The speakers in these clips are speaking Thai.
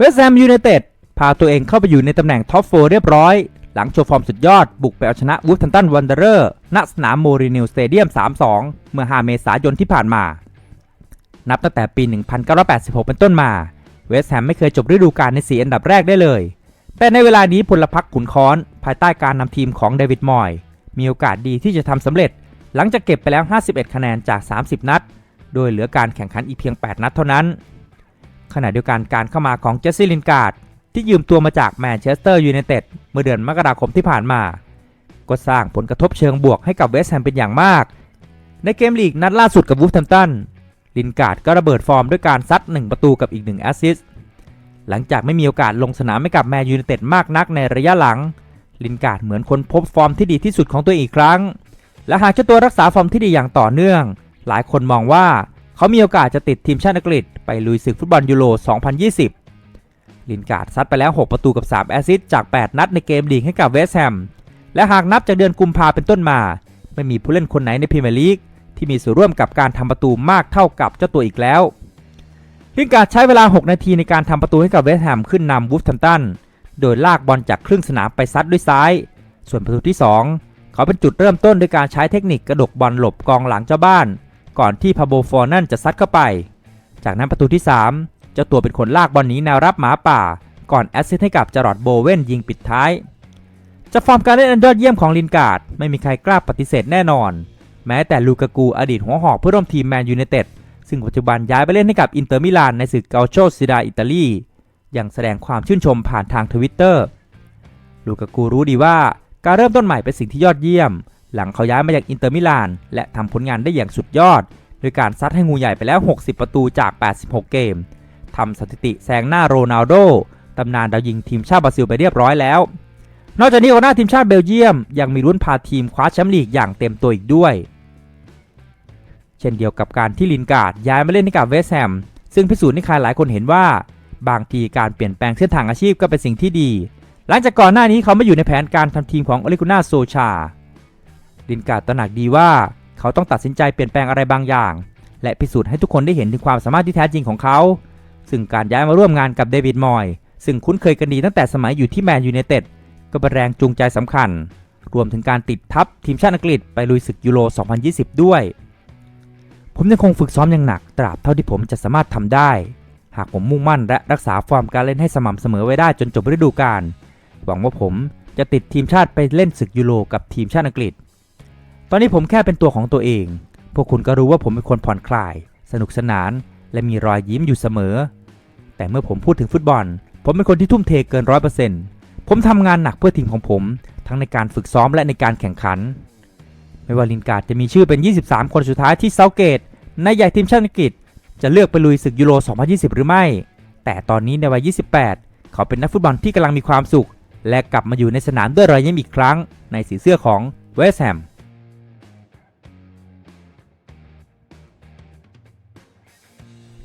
เวสต์แฮมยูไนเต็ดพาตัวเองเข้าไปอยู่ในตำแหน่งท็อปโฟเรียบร้อย หลังโชว์ฟอร์มสุดยอด บุกไปเอาชนะวูฟทันตันวันเดอร์เรอร์ณสนามโมรินิวสเตเดียม 3-2 เมื่อ 5 เมษายนที่ผ่านมา นับตั้งแต่ปี 1986 เป็นต้นมา เวสต์แฮมไม่เคยจบฤดูกาลใน4อันดับแรกได้เลย แต่ในเวลานี้พลพรรคขุนค้อน ภายใต้การนำทีมของเดวิดมอย มีโอกาสดีที่จะทำสำเร็จ หลังจากเก็บไปแล้ว 51 คะแนนจาก 30 นัด โดยเหลือการแข่งขันอีกเพียง 8 นัดเท่านั้น ขณะเดียวกันการเข้ามาของเจสซี่ลินการ์ดที่ยืมตัวมาจากแมนเชสเตอร์ยูไนเต็ดเมื่อเดือนมกราคมที่ผ่านมา ก็สร้างผลกระทบเชิงบวกให้กับเวสต์แฮมเป็นอย่างมาก ในเกมลีกนัดล่าสุดกับวูฟแฮมตันลินการ์ดก็ระเบิดฟอร์มด้วยการซัด 1 ประตูกับอีก 1 แอสซิสต์หลังจากไม่มีโอกาสลงสนามให้กับแมนยูไนเต็ดมากนักในระยะหลัง ลินการ์ดเหมือนคนพบฟอร์มที่ดีที่สุดของตัวเองอีกครั้ง และหากเจ้าตัวรักษาฟอร์มที่ดีอย่างต่อเนื่อง หลายคนมองว่า เขามีโอกาสจะติดทีมชาติอังกฤษไปลุยศึกฟุตบอลยูโร 2020 ลินการ์ดซัดไปแล้ว 6 ประตูกับ 3 แอสซิสต์จาก 8 นัดในเกมลีกให้กับเวสต์แฮม และหากนับจากเดือนกุมภาเป็นต้นมา ไม่มีผู้เล่นคนไหนในพรีเมียร์ลีกที่มีส่วนร่วมกับการทำประตูมากเท่ากับเจ้าตัวอีกแล้ว ลินการ์ดใช้เวลา 6 นาทีในการทำประตูให้กับเวสต์แฮมขึ้นนำวูฟแฮมป์ตัน โดยลากบอลจากครึ่งสนามไปซัดด้วยซ้าย ส่วนประตูที่ 2 เขาเป็นจุดเริ่มต้นด้วยการใช้เทคนิคกระดกบอลหลบกองหลังเจ้าบ้าน ก่อนที่พาโบฟอร์นั่นจะซัดเข้าไป จากนั้นประตูที่ 3 เจ้าตัวเป็นคนลากบอลหนีแนวรับหมาป่า ก่อนแอสซิสต์ให้กับจารอดโบเวนยิงปิดท้ายจากฟอร์มการเล่นอันยอดเยี่ยมของลินการ์ดไม่มีใครกล้าปฏิเสธแน่นอน แม้แต่ลูกากูอดีตหัวหอกเพื่อร่วมทีมแมนยูไนเต็ดซึ่งปัจจุบันย้ายไปเล่นให้กับอินเตอร์มิลานในศึกเกาโชซิดาอิตาลียังแสดงความชื่นชมผ่านทางทวิตเตอร์ลูกากูรู้ดีว่าการเริ่มต้นใหม่เป็นสิ่งที่ยอดเยี่ยม หลังเขาย้ายมาจากอินเตอร์มิลาน และทำผลงานได้อย่างสุดยอด โดยการซัดให้งูใหญ่ไปแล้ว 60 ประตูจาก 86 เกมทำสถิติแซงหน้าโรนัลโดตำนานดาวยิงทีมชาติบราซิลไปเรียบร้อยแล้ว นอกจากนี้กองหน้าทีมชาติเบลเยียม ยังมีรุ่นพาทีมคว้าแชมป์ลีกอย่างเต็มตัวอีกด้วย เช่นเดียวกับการที่ลินการ์ดย้ายมาเล่นให้กับเวสแฮมซึ่งพิสูจน์ให้ใครหลายคนเห็นว่า บางทีการเปลี่ยนแปลงเส้นทางอาชีพก็เป็นสิ่งที่ดี หลังจากก่อนหน้านี้เขาไม่อยู่ในแผนการทำทีมของอลิกุน่าโซชา ลินการ์ดตระหนักดีว่า เขาต้องตัดสินใจเปลี่ยนแปลงอะไรบางอย่าง และพิสูจน์ให้ทุกคนได้เห็นถึงความสามารถที่แท้จริงของเขา ซึ่งการย้ายมาร่วมงานกับเดวิดมอยซึ่งคุ้นเคยกันดีตั้งแต่สมัยอยู่ที่แมนยูไนเต็ดก็เป็นแรงจูงใจสำคัญ รวมถึงการติดทัพทีมชาติอังกฤษไปลุยศึกยูโร 2020 ด้วย ผมยังคงฝึกซ้อมอย่างหนัก ตราบเท่าที่ผมจะสามารถทำได้ หากผมมุ่งมั่นและรักษาฟอร์มการเล่นให้สม่ำเสมอไว้ได้จนจบฤดูกาลหวังว่าผมจะติดทีมชาติไปเล่นศึกยูโรกับทีมชาติอังกฤษ ตอนนี้ผมแค่เป็นตัวของตัวเอง พวกคุณก็รู้ว่าผมเป็นคนผ่อนคลาย สนุกสนาน และมีรอยยิ้มอยู่เสมอ แต่เมื่อผมพูดถึงฟุตบอล ผมเป็นคนที่ทุ่มเทเกินร้อยเปอร์เซ็นต์ผมทำงานหนักเพื่อทีมของผม ทั้งในการฝึกซ้อมและในการแข่งขัน ไม่ว่าลินการ์ดจะมีชื่อเป็น 23 คนสุดท้ายที่เซาเกตในใหญ่ทีมชาติอังกฤษ จะเลือกไปลุยศึกยูโร 2020 หรือไม่ แต่ตอนนี้ในวัย 28 เขาเป็นนักฟุตบอลที่กำลังมีความสุข และกลับมาอยู่ในสนามด้วยรอยยิ้มอีกครั้ง ในสีเสื้อของเวสต์แฮม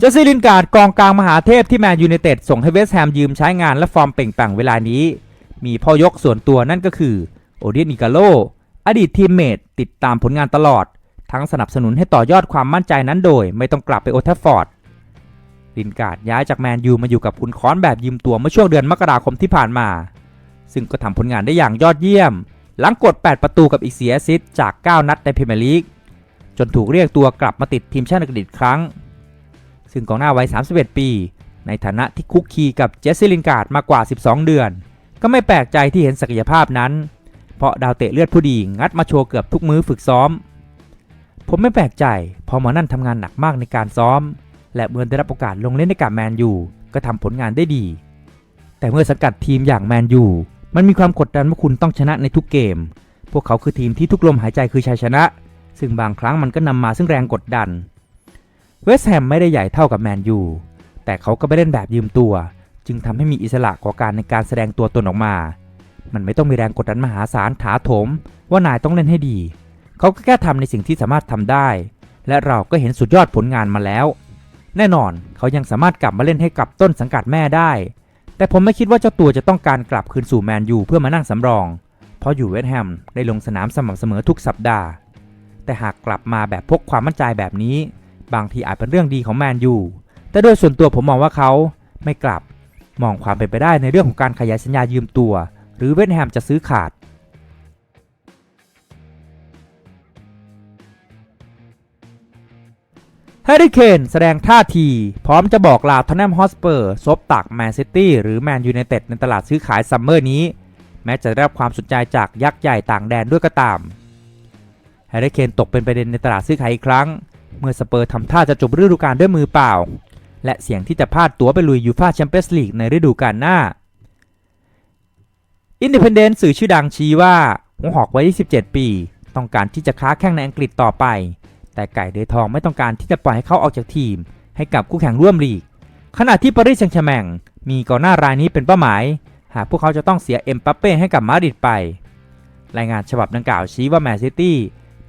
เจสซี่ลินการ์ดกองกลางมหาเทพที่แมนยูไนเต็ดส่งให้เวสต์แฮมยืมใช้งานและฟอร์มเปล่งปลั่งเวลานี้ มีพ่อยกส่วนตัวนั่นก็คือโอเดียนอิกาโล อดีตทีมเมทติดตามผลงานตลอด ทั้งสนับสนุนให้ต่อยอดความมั่นใจนั้นโดย ไม่ต้องกลับไปโอทัฟฟอร์ดลินการ์ดย้ายจากแมนยูมาอยู่กับคุณคอนแบบยืมตัวเมื่อช่วงเดือนมกราคมที่ผ่านมา ซึ่งก็ทำผลงานได้อย่างยอดเยี่ยม หลังกด 8 ประตูกับอีก4แอสซิตจาก 9 นัดในพรีเมียร์ลีกจนถูกเรียกตัวกลับมาติดทีมชาติอังกฤษอีกครั้ง ซึ่งกองหน้าวัย 31 ปี ในฐานะที่คุกคีกับเจสซี่ลินการ์ดมากว่า 12 เดือน ก็ไม่แปลกใจที่เห็นศักยภาพนั้น เพราะดาวเตะเลือดผู้ดีงัดมาโชว์เกือบทุกมื้อฝึกซ้อม ผมไม่แปลกใจพอหมอนั่นทำงานหนักมากในการซ้อม และเมื่อได้รับโอกาสลงเล่นในกับแมนยูก็ทำผลงานได้ดี แต่เมื่อสังกัดทีมอย่างแมนยูมันมีความกดดันว่าคุณต้องชนะในทุกเกม พวกเขาคือทีมที่ทุกลมหายใจคือชัยชนะ ซึ่งบางครั้งมันก็นำมาซึ่งแรงกดดัน เวสแฮมไม่ได้ใหญ่เท่ากับแมนยู แต่เขาก็ไม่เล่นแบบยืมตัว จึงทำให้มีอิสระกว่าการในการแสดงตัวตนออกมา มันไม่ต้องมีแรงกดดันมหาศาลถาโถม ว่านายต้องเล่นให้ดี เขาก็แค่ทำในสิ่งที่สามารถทำได้ และเราก็เห็นสุดยอดผลงานมาแล้ว แน่นอนเขายังสามารถกลับมาเล่นให้กับต้นสังกัดแม่ได้ แต่ผมไม่คิดว่าเจ้าตัวจะต้องการกลับคืนสู่แมนยูเพื่อมานั่งสำรอง เพราะอยู่เวสต์แฮมได้ลงสนามสม่ำเสมอทุกสัปดาห์ แต่หากกลับมาแบบพกความมั่นใจแบบนี้ บางทีอาจเป็นเรื่องดีของแมนยู แต่โดยส่วนตัวผมมองว่าเขาไม่กลับ มองความเป็นไปได้ในเรื่องของการขยายสัญญายืมตัว หรือเวสแฮมจะซื้อขาด แฮร์รี่เคนแสดงท่าที พร้อมจะบอกลาทอนแนมฮอสเปอร์ซบตักแมนซิตี้หรือแมนยูไนเต็ดในตลาดซื้อขายซัมเมอร์นี้ แม้จะได้รับความสนใจจากยักษ์ใหญ่ต่างแดนด้วยก็ตามแฮร์รี่เคนตกเป็นประเด็นในตลาดซื้อขายอีกครั้ง เมื่อสเปอร์ทำท่าจะจบฤดูกาลด้วยมือเปล่า และเสียงที่จะพลาดตัวไปลุยยูฟาแชมเปี้ยนส์ลีกในฤดูกาลหน้าอินดิเพนเดนต์สื่อชื่อดังชี้ว่าหัวหอกวัย27 ปี ต้องการที่จะค้าแข่งในอังกฤษต่อไป แต่ไก่เดทองไม่ต้องการที่จะปล่อยให้เขาออกจากทีม ให้กับคู่แข่งร่วมลีก ขณะที่ปารีสแซงต์แชร์แมงมีก่อนหน้ารายนี้เป็นเป้าหมาย หากพวกเขาจะต้องเสียเอ็มปัปเป้ให้กับมาดริดไป รายงานฉบับดังกล่าวชี้ว่าแมนซิตี้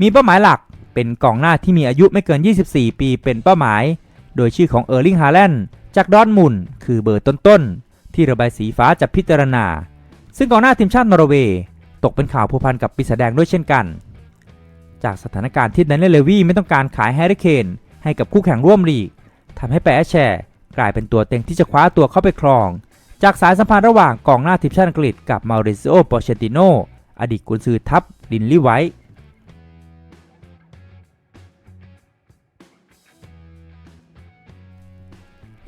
มีเป้าหมายหลัก เป็นกองหน้าที่มีอายุไม่เกิน 24 ปีเป็นเป้าหมาย โดยชื่อของเออร์ลิงฮาแลนด์จากดอร์ทมุนคือเบอร์ต้นๆ ที่ระบายสีฟ้าจะพิจารณา ซึ่งกองหน้าทีมชาตินอร์เวย์ตกเป็นข่าวผูกพันกับปีศาจแดงด้วยเช่นกัน จากสถานการณ์ที่แดนเลเลวี่ไม่ต้องการขายแฮร์รี่เคนให้กับคู่แข่งร่วมลีกทำให้แปรแชร์กลายเป็นตัวเต็งที่จะคว้าตัวเข้าไปครอง จากสายสัมพันธ์ระหว่างกองหน้าทีมชาติอังกฤษกับมาริซิโอ ปอเชติโนอดีตกุนซือทัพลินลี่ไวท์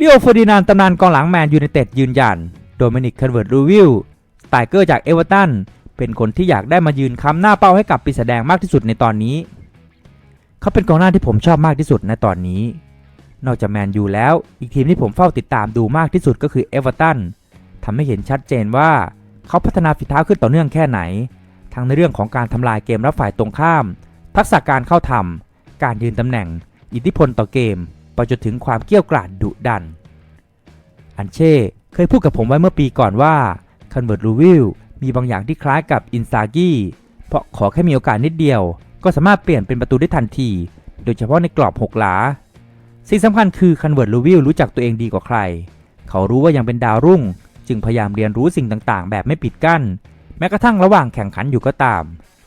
ลิโอเฟอร์ดินานตำนานกองหลังแมนยูไนเต็ดยืนยัน โดมินิกคันเวิร์ดรูวิลสไตเกอร์จากเอเวอร์ตันเป็นคนที่อยากได้มายืนค้ำหน้าเป้าให้กับปีศาจแดงมากที่สุดในตอนนี้ เขาเป็นกองหน้าที่ผมชอบมากที่สุดในตอนนี้ นอกจากแมนยูแล้ว อีกทีมที่ผมเฝ้าติดตามดูมากที่สุดก็คือเอเวอร์ตันทำให้เห็นชัดเจนว่าเขาพัฒนาฝีเท้าขึ้นต่อเนื่องแค่ไหน ทั้งในเรื่องของการทำลายเกมรับฝ่ายตรงข้าม ทักษะการเข้าทำการยืนตำแหน่ง อิทธิพลต่อเกม จนถึงความเกี้ยวกราดดุดัน อันเช่เคยพูดกับผมไว้เมื่อปีก่อนว่าคันเวิร์ดลูวิลมีบางอย่างที่คล้ายกับอินซากิเพราะขอแค่มีโอกาสนิดเดียว ก็สามารถเปลี่ยนเป็นประตูได้ทันที โดยเฉพาะในกรอบหกหลา สิ่งสำคัญคือคันเวิร์ดลูวิลรู้จักตัวเองดีกว่าใคร เขารู้ว่ายังเป็นดาวรุ่ง จึงพยายามเรียนรู้สิ่งต่างๆ แบบไม่ปิดกั้น แม้กระทั่งระหว่างแข่งขันอยู่ก็ตาม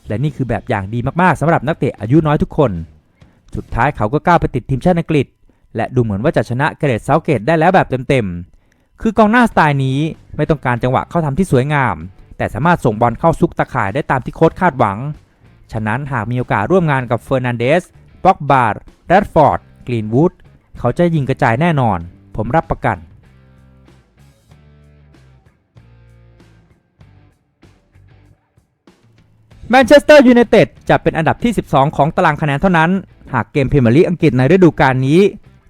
และนี่คือแบบอย่างดีมากๆสำหรับนักเตะอายุน้อยทุกคน สุดท้ายเขาก็ก้าวไปติดทีมชาติอังกฤษ และดูเหมือนว่าจะชนะเกรดเซาเกตได้แล้วแบบเต็มๆ คือกองหน้าสไตล์นี้ไม่ต้องการจังหวะเข้าทำที่สวยงาม แต่สามารถส่งบอลเข้าซุกตะข่ายได้ตามที่โค้ชคาดหวัง ฉะนั้นหากมีโอกาสร่วมงานกับเฟอร์นันเดสบ็อกบาร์แรดฟอร์ด กรีนวูด เขาจะยิงกระจายแน่นอน ผมรับประกันแมนเชสเตอร์ยูไนเต็ดจะเป็นอันดับที่ 12 ของตารางคะแนนเท่านั้น หากเกมพรีเมียร์ลีกอังกฤษในฤดูกาลนี้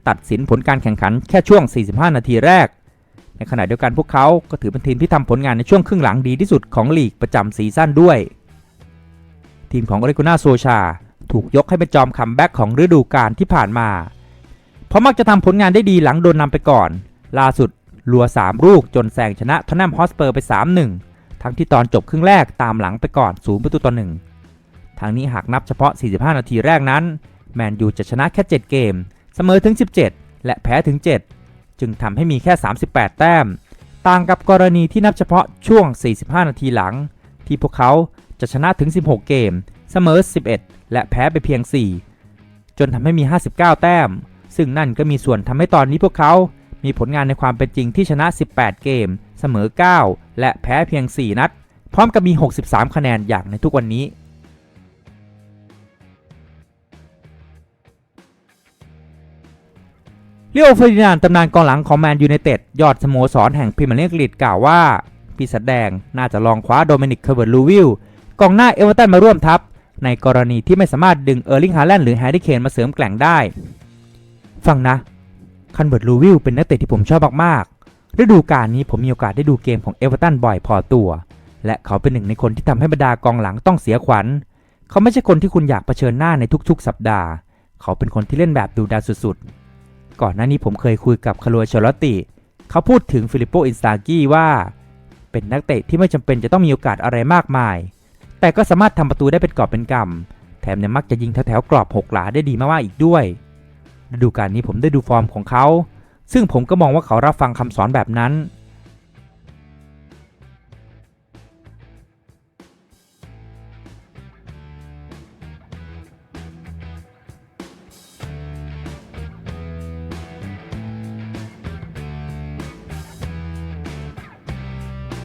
ตัดสินผลการแข่งขันแค่ช่วง 45 นาทีแรก ในขณะเดียวกันพวกเขาก็ถือเป็นทีมที่ทำผลงานในช่วงครึ่งหลังดีที่สุดของลีกประจำซีซั่นด้วย ทีมของอริโกนาโซชา ถูกยกให้เป็นจอมคัมแบ็กของฤดูกาลที่ผ่านมา เพราะมักจะทำผลงานได้ดีหลังโดนนำไปก่อน ล่าสุดลัว 3 ลูกจนแซงชนะทอนแนมฮอสเปอร์ไป 3-1 ทั้งที่ตอนจบครึ่งแรกตามหลังไปก่อน0ประตูต่อ1ทางนี้หากนับเฉพาะ 45 นาทีแรกนั้น แมนยูจะชนะแค่ 7 เกม เสมอถึง 17 และแพ้ถึง 7 จึงทำให้มีแค่ 38 แต้ม ต่างกับกรณีที่นับเฉพาะช่วง 45 นาทีหลัง ที่พวกเขาจะชนะถึง 16 เกม เสมอ 11 และแพ้ไปเพียง 4 จนทำให้มี 59 แต้ม ซึ่งนั่นก็มีส่วนทำให้ตอนนี้พวกเขา มีผลงานในความเป็นจริงที่ชนะ 18 เกม เสมอ 9 และแพ้เพียง 4 นัด พร้อมกับมี 63 คะแนนอย่างในทุกวันนี้ เลีโอเฟอร์ดินานตำนานกองหลังของแมนยูไนเต็ดยอดสโมสรแห่งพรีเมียร์ลีกอังกฤษกล่าวว่า ปีศาจแดงน่าจะลองคว้าโดมินิกเคอร์เวิร์ดลูวิลกองหน้าเอเวอร์ตันมาร่วมทัพ ในกรณีที่ไม่สามารถดึงเออร์ลิงฮาแลนด์หรือแฮร์รี่เคนมาเสริมแกล่งได้ ฟังนะคันเบิร์ดลูวิลเป็นนักเตะที่ผมชอบมากๆฤดูกาลนี้ผมมีโอกาสได้ดูเกมของเอเวอร์ตันบ่อยพอตัว และเขาเป็นหนึ่งในคนที่ทำให้บรรดากองหลังต้องเสียขวัญ เขาไม่ใช่คนที่คุณอยากเผชิญหน้าในทุกๆ สัปดาห์ เขาเป็นคนที่เล่นแบบดูดาสุดๆ ก่อนหน้านี้ผมเคยคุยกับคารัวชลอตติ เขาพูดถึงฟิลิปโปอินซากี้ว่า เป็นนักเตะที่ไม่จำเป็นจะต้องมีโอกาสอะไรมากมาย แต่ก็สามารถทำประตูได้เป็นกอบเป็นกำแถมยังมักจะยิงแถวๆกรอบหกหลาได้ดีมากๆอีกด้วยฤดูกาลนี้ผมได้ดูฟอร์มของเขา ซึ่งผมก็มองว่าเขารับฟังคำสอนแบบนั้น